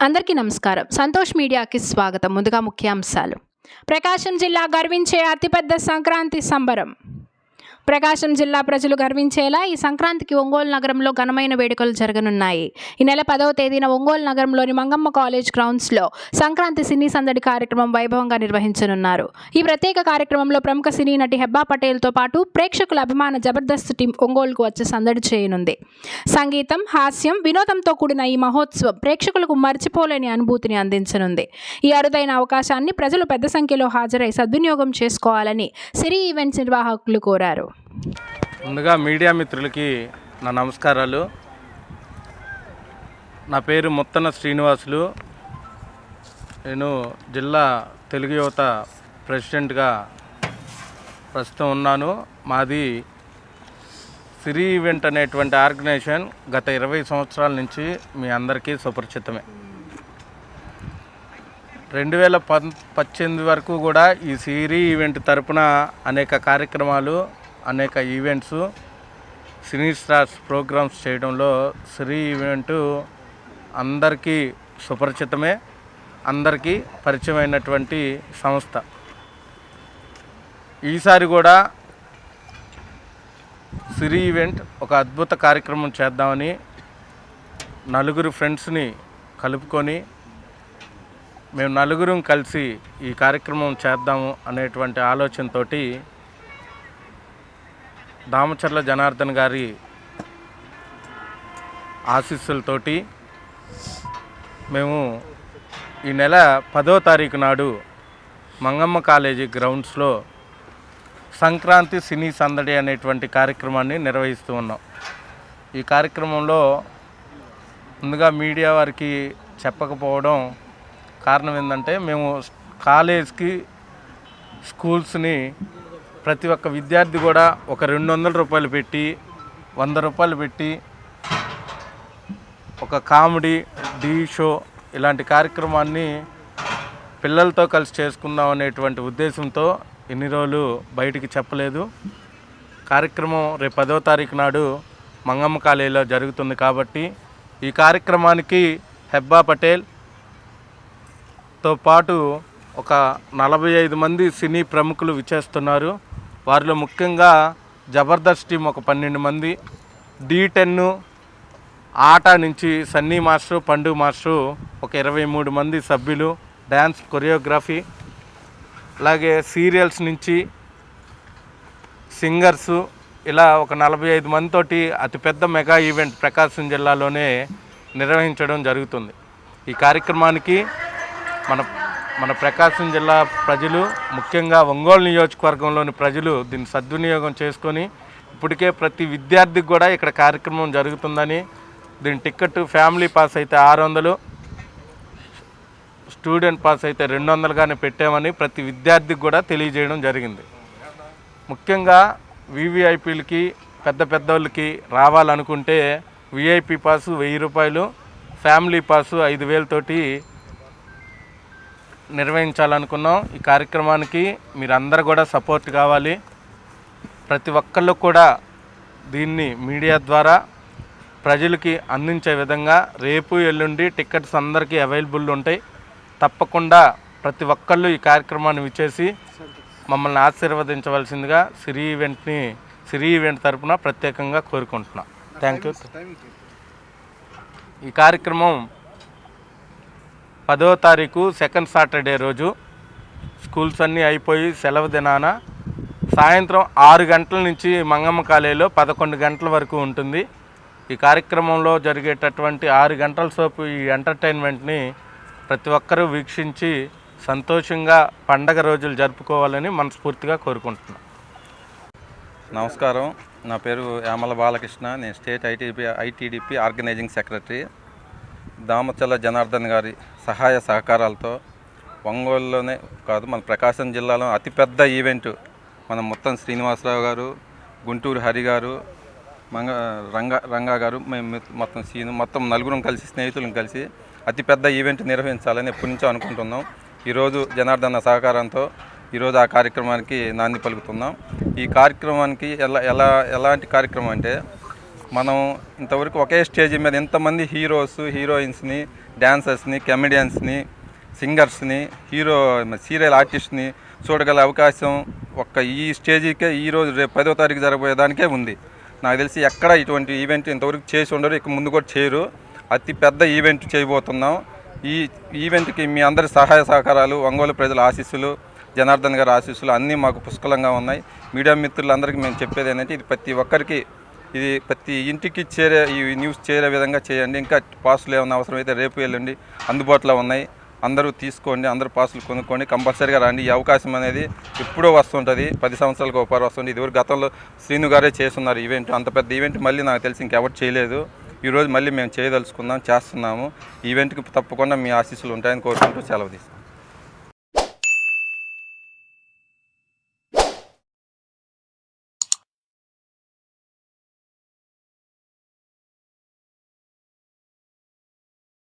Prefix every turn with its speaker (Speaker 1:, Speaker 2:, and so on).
Speaker 1: అందరికీ నమస్కారం. సంతోష్ మీడియాకి స్వాగతం. ముందుగా ముఖ్యాంశాలు. ప్రకాశం జిల్లా గర్వించే అతిపెద్ద సంక్రాంతి సంబరం. ప్రకాశం జిల్లా ప్రజలు గర్వించేలా ఈ సంక్రాంతికి ఒంగోలు నగరంలో ఘనమైన వేడుకలు జరగనున్నాయి. ఈ నెల పదవ తేదీన ఒంగోలు నగరంలోని మంగమ్మ కాలేజ్ గ్రౌండ్స్లో సంక్రాంతి సినీ సందడి కార్యక్రమం వైభవంగా నిర్వహించనున్నారు. ఈ ప్రత్యేక కార్యక్రమంలో ప్రముఖ సినీ నటి హెబ్బా పటేల్తో పాటు ప్రేక్షకుల అభిమాన జబర్దస్త్ టీం ఒంగోలుకు వచ్చి సందడి చేయనుంది. సంగీతం హాస్యం వినోదంతో కూడిన ఈ మహోత్సవం ప్రేక్షకులకు మర్చిపోలేని అనుభూతిని అందించనుంది. ఈ అరుదైన అవకాశాన్ని ప్రజలు పెద్ద సంఖ్యలో హాజరై సద్వినియోగం చేసుకోవాలని సిరి ఈవెంట్స్ నిర్వాహకులు కోరారు.
Speaker 2: ముందుగా మీడియా మిత్రులకి నా నమస్కారాలు. నా పేరు ముత్తన శ్రీనివాసులు. నేను జిల్లా తెలుగు యువత ప్రెసిడెంట్గా ప్రస్తుతం ఉన్నాను. మాది సిరి ఈవెంట్ అనేటువంటి ఆర్గనైజేషన్ గత ఇరవై సంవత్సరాల నుంచి మీ అందరికీ సుపరిచితమే. రెండు వేల పం పద్దెనిమిది వరకు కూడా ఈ సిరి ఈవెంట్ తరపున అనేక కార్యక్రమాలు అనేక ఈవెంట్స్ సినీ స్టార్స్ ప్రోగ్రామ్స్ చేయడంలో సిరి ఈవెంట్ అందరికీ సుపరిచితమే అందరికీ పరిచయమైనటువంటి సంస్థ. ఈసారి కూడా సిరి ఈవెంట్ ఒక అద్భుత కార్యక్రమం చేద్దామని నలుగురు ఫ్రెండ్స్ని కలుపుకొని మేము నలుగురం కలిసి ఈ కార్యక్రమం చేద్దాము అనేటువంటి ఆలోచనతోటి దామచర్ల జనార్దన్ గారి ఆశీస్సులతోటి మేము ఈ నెల పదో తారీఖు నాడు మంగమ్మ కాలేజీ గ్రౌండ్స్లో సంక్రాంతి సినీ సందడి అనేటువంటి కార్యక్రమాన్ని నిర్వహిస్తూ ఉన్నాం. ఈ కార్యక్రమంలో ముందుగా మీడియా వారికి చెప్పకపోవడం కారణం ఏంటంటే మేము కాలేజ్కి స్కూల్స్ని ప్రతి ఒక్క విద్యార్థి కూడా ఒక రెండు వందల రూపాయలు పెట్టి వంద రూపాయలు పెట్టి ఒక కామెడీ డీ షో ఇలాంటి కార్యక్రమాన్ని పిల్లలతో కలిసి చేసుకుందాం అనేటువంటి ఉద్దేశంతో ఎన్ని రోజులు బయటికి చెప్పలేదు. కార్యక్రమం రేపు పదో తారీఖు నాడు మంగమ్మ కాలేజీలో జరుగుతుంది కాబట్టి ఈ కార్యక్రమానికి హెబ్బా పటేల్తో పాటు ఒక నలభై ఐదు మంది సినీ ప్రముఖులు విచ్చేస్తున్నారు. వారిలో ముఖ్యంగా జబర్దస్త్ టీం ఒక పన్నెండు మంది డి టెన్ ఆట నుంచి సన్నీ మాస్టరు పండు మాస్టరు ఒక ఇరవై మూడు మంది సభ్యులు డ్యాన్స్ కొరియోగ్రఫీ అలాగే సీరియల్స్ నుంచి సింగర్స్ ఇలా ఒక నలభై ఐదు మందితోటి అతిపెద్ద మెగా ఈవెంట్ ప్రకాశం జిల్లాలోనే నిర్వహించడం జరుగుతుంది. ఈ కార్యక్రమానికి మన మన ప్రకాశం జిల్లా ప్రజలు ముఖ్యంగా ఒంగోలు నియోజకవర్గంలోని ప్రజలు దీన్ని సద్వినియోగం చేసుకొని ఇప్పటికే ప్రతి విద్యార్థికి కూడా ఇక్కడ కార్యక్రమం జరుగుతుందని దీని టికెట్ ఫ్యామిలీ పాస్ అయితే ఆరు వందలు స్టూడెంట్ పాస్ అయితే రెండు వందలుగానే పెట్టామని ప్రతి విద్యార్థికి కూడా తెలియజేయడం జరిగింది. ముఖ్యంగా వివిఐపీలకి పెద్ద పెద్దోళ్ళకి రావాలనుకుంటే విఐపి పాసు వెయ్యి రూపాయలు ఫ్యామిలీ పాసు ఐదు వేలతోటి నిర్వహించాలనుకున్నాం. ఈ కార్యక్రమానికి మీరందరూ కూడా సపోర్ట్ కావాలి. ప్రతి ఒక్కళ్ళు కూడా దీన్ని మీడియా ద్వారా ప్రజలకి అందించే విధంగా రేపు ఎల్లుండి టికెట్స్ అందరికీ అవైలబుల్ ఉంటాయి. తప్పకుండా ప్రతి ఒక్కళ్ళు ఈ కార్యక్రమాన్ని విచ్చేసి మమ్మల్ని ఆశీర్వదించవలసిందిగా సిరి ఈవెంట్ని సిరి ఈవెంట్ తరపున ప్రత్యేకంగా కోరుకుంటున్నాం. థ్యాంక్ యూ ఈ కార్యక్రమం పదో తారీఖు సెకండ్ సాటర్డే రోజు స్కూల్స్ అన్నీ అయిపోయి సెలవు దినాన సాయంత్రం ఆరు గంటల నుంచి మంగమ్మ కాలేజీలో పదకొండు గంటల వరకు ఉంటుంది. ఈ కార్యక్రమంలో జరిగేటటువంటి ఆరు గంటల సోపు ఈ ఎంటర్టైన్మెంట్ని ప్రతి ఒక్కరూ వీక్షించి సంతోషంగా పండగ రోజులు జరుపుకోవాలని మనస్ఫూర్తిగా కోరుకుంటున్నాను
Speaker 3: నమస్కారం. నా పేరు యామల బాలకృష్ణ. నేను state ITP ITDP organising secretary. Damacharla Janardhan గారి సహాయ సహకారాలతో ఒంగోలులోనే కాదు మన ప్రకాశం జిల్లాలో అతిపెద్ద ఈవెంట్ మన మొత్తం శ్రీనివాసరావు గారు గుంటూరు హరి గారు మంగ రంగ రంగా గారు మేము మొత్తం సీను మొత్తం నలుగురం కలిసి స్నేహితులను కలిసి అతిపెద్ద ఈవెంట్ నిర్వహించాలని ఎప్పటి నుంచో అనుకుంటున్నాం. ఈరోజు జనార్దన సహకారంతో ఈరోజు ఆ కార్యక్రమానికి నాంది పలుకుతున్నాం. ఈ కార్యక్రమానికి ఎలా ఎలా ఎలాంటి కార్యక్రమం అంటే మనం ఇంతవరకు ఒకే స్టేజ్ మీద ఇంతమంది హీరోస్ హీరోయిన్స్ని డ్యాన్సర్స్ని కమెడియన్స్ని సింగర్స్ని హీరో సీరియల్ ఆర్టిస్ట్ని చూడగల అవకాశం ఒక్క ఈ స్టేజీకే ఈ రోజు రేపు పదో తారీఖు జరగబోయేదానికే ఉంది. నాకు తెలిసి ఎక్కడ ఇటువంటి ఈవెంట్ ఇంతవరకు చేసి ఉండరు ఇక ముందు కూడా చేయరు. అతి పెద్ద ఈవెంట్ చేయబోతున్నాం. ఈ ఈవెంట్కి మీ అందరి సహాయ సహకారాలు ఒంగోలు ప్రజల ఆశీస్సులు జనార్దన్ గారి ఆశీస్సులు అన్నీ మాకు పుష్కలంగా ఉన్నాయి. మీడియా మిత్రులందరికీ మేము చెప్పేది ఏంటంటే ఇది ప్రతి ఒక్కరికి ఇది ప్రతి ఇంటికి చేరే ఈ న్యూస్ చేరే విధంగా చేయండి. ఇంకా పాసులు ఏమైనా అవసరమైతే రేపు వెళ్ళండి. అందుబాటులో ఉన్నాయి. అందరూ తీసుకోండి. అందరూ పాసులు కొనుక్కోండి. కంపల్సరీగా రండి. ఈ అవకాశం అనేది ఎప్పుడో వస్తుంటుంది. పది సంవత్సరాలకు ఒకసారి వస్తుంది. ఇదివరకు గతంలో శ్రీను గారే చేస్తున్నారు ఈవెంట్. అంత పెద్ద ఈవెంట్ మళ్ళీ నాకు తెలిసి ఇంకెవరు చేయలేదు. ఈరోజు మళ్ళీ మేము చేయదలుచుకుందాం చేస్తున్నాము. ఈవెంట్కి తప్పకుండా మీ ఆశీస్సులు ఉంటాయని కోరుకుంటూ సెలవు తీసుకుంటాం